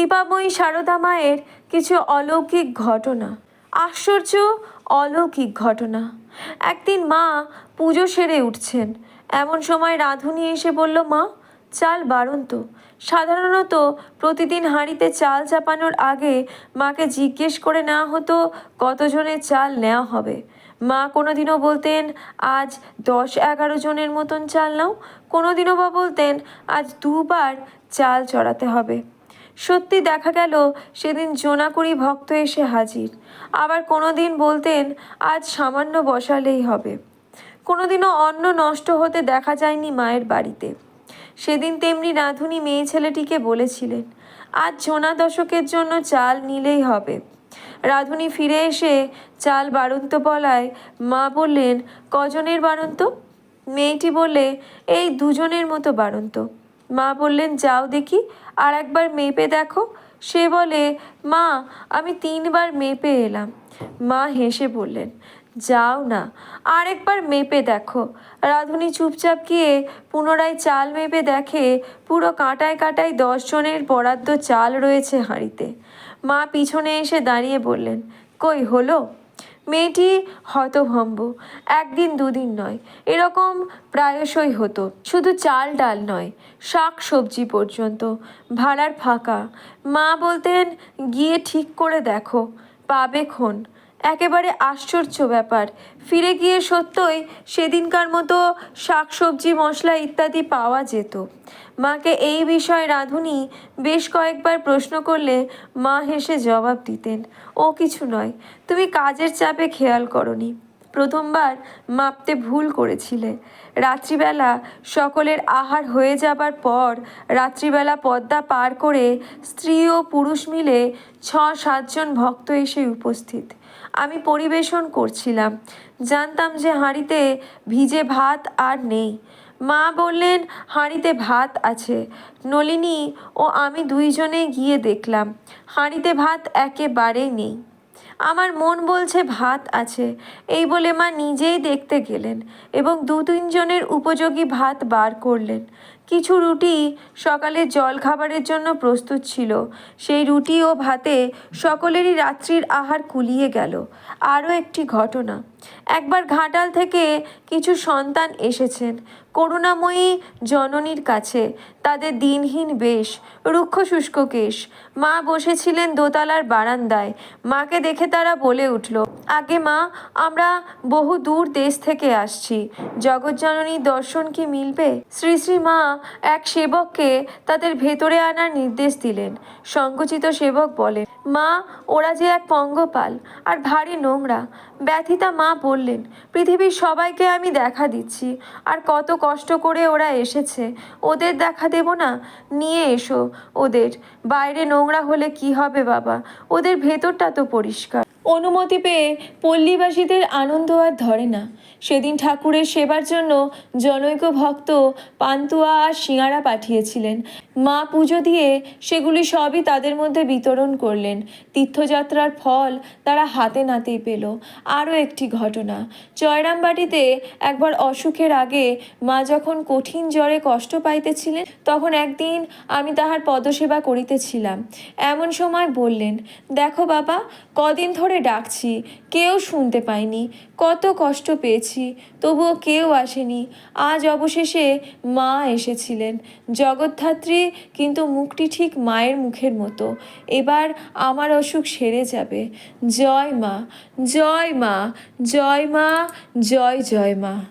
কৃপাময়ী সারদা মায়ের কিছু অলৌকিক ঘটনা। আশ্চর্য অলৌকিক ঘটনা। একদিন মা পুজো সেরে উঠছেন। এমন সময় রাঁধুনি এসে বলল, মা, চাল বারণ তো সাধারণত প্রতিদিন হাঁড়িতে চাল চাপানোর আগে মাকে জিজ্ঞেস করে নেওয়া হতো, কতজনের চাল নেওয়া হবে। মা কোনোদিনও বলতেন, আজ দশ এগারো জনের মতন চাল নাও। কোনোদিনও বা বলতেন, আজ দুবার চাল চড়াতে হবে। সত্যি দেখা গেল, সেদিন জোনাকুড়ি ভক্ত এসে হাজির। আবার কোনো দিন বলতেন, আজ সামান্য বসালেই হবে। কোনোদিনও অন্ন নষ্ট হতে দেখা যায়নি মায়ের বাড়িতে। সেদিন তেমনি রাঁধুনি মেয়ে ছেলেটিকে বলেছিলেন, আজ ঝোনা দশকের জন্য চাল নিলেই হবে। রাঁধুনি ফিরে এসে চাল বাড়ন্ত বলায় মা বললেন, কজনের বাড়ন্ত মেয়েটি বললে, এই দুজনের মতো বাড়ন্ত মা বললেন, যাও দেখি, আর একবার মেপে দেখো। সে বলে, মা, আমি তিনবার মেপে এলাম। মা হেসে বললেন, যাও না আরেকবার মেপে দেখো। রাধুনি চুপচাপ গিয়ে পুনরায় চাল মেপে দেখে, পুরো কাঁটায় কাঁটায় দশজনের বরাদ্দ চাল রয়েছে হাঁড়িতে। মা পিছনে এসে দাঁড়িয়ে বললেন, কই হলো? মেয়েটি হতভম্ব একদিন দুদিন নয়। এরকম প্রায়শই হতো। শুধু চাল ডাল নয়, শাক সবজি পর্যন্ত। ভাড়ার ফাঁকা। মা বলতেন, গিয়ে ঠিক করে দেখো, পাবে খন একেবারে আশ্চর্য ব্যাপার। ফিরে গিয়ে সত্যই সেদিনকার মতো শাকসবজি, মশলা ইত্যাদি পাওয়া যেত। মাকে এই বিষয়ে রাঁধুনি বেশ কয়েকবার প্রশ্ন করলে মা হেসে জবাব দিতেন, ও কিছু নয়, তুমি কাজের চাপে খেয়াল করনি। প্রথমবার মাপতে ভুল করেছিলে। রাত্রিবেলা সকলের আহার হয়ে যাবার পর রাত্রিবেলা পদ্মা পার করে স্ত্রী ও পুরুষ মিলে ছ সাতজন ভক্ত এসে উপস্থিত। আমি পরিবেশন করছিলাম। জানতাম যে হাঁড়িতে ভিজে ভাত আর নেই। মা বললেন, হাঁড়িতে ভাত আছে। নলিনী ও আমি দুইজনে গিয়ে দেখলাম, হাঁড়িতে ভাত একেবারেই নেই। আমার মন বলছে ভাত আছে। এই বলে মা নিজেই দেখতে গেলেন এবং দু তিনজনের উপযোগী ভাত বার করলেন। কিছু রুটি সকালে জল খাবারের জন্য প্রস্তুত ছিল। সেই রুটি ও ভাতে সকলেরই রাত্রির আহার কুলিয়ে গেল। আরও একটি ঘটনা। একবার ঘাটাল থেকে কিছু সন্তান এসেছেন। করুণাময়ী জননীর কাছে। তাদের দিনহীন বেশ, রুক্ষ শুষ্ক কেশ। মা বসেছিলেন দোতলার বারান্দায়। মাকে দেখে তারা বলে উঠল, আগে মা, আমরা বহু দূর দেশ থেকে আসছি। জগজ্জননীর দর্শন কি মিলবে? শ্রী শ্রী মা এক সেবককে তাদের ভেতরে আনার নির্দেশ দিলেন। সংকুচিত সেবক বলেন, মা, ওরা যে এক পঙ্গপাল আর ভারী নোংরা। ব্যথিতা মা বললেন, পৃথিবীর সবাইকে আমি দেখা দিচ্ছি। আর কত কষ্ট করে ওরা এসেছে। ওদের দেখা দেব না। নিয়ে এসো। ওদের, বাইরে নোংরা হলে কি হবে বাবা? ওদের ভেতরটা তো পরিষ্কার। that অনুমতি পেয়ে পল্লীবাসীদের আনন্দ আর ধরে না। সেদিন ঠাকুরের সেবার জন্য জনৈক ভক্ত পান্তুয়া আর সিঙাড়া পাঠিয়েছিলেন। মা পুজো দিয়ে সেগুলি সবই তাদের মধ্যে বিতরণ করলেন। তীর্থযাত্রার ফল তারা হাতে নাতেই পেল। আরও একটি ঘটনা। জয়রামবাটিতে একবার অসুখের আগে মা যখন কঠিন জ্বরে কষ্ট পাইতেছিলেন, তখন একদিন আমি তাহার পদসেবা করিতেছিলাম। এমন সময় বললেন, দেখো বাবা, কদিন ধরে ডাকছি, কেউ শুনতে পায়নি কত কষ্ট পেয়েছি, তবুও কেউ আসেনি। আজ অবশেষে মা এসেছিলেন। জগদ্ধাত্রী কিন্তু মুখটি ঠিক মায়ের মুখের মতো। এবার আমার অসুখ সেরে যাবে। জয় মা জয় মা জয় মা, জয় জয় মা।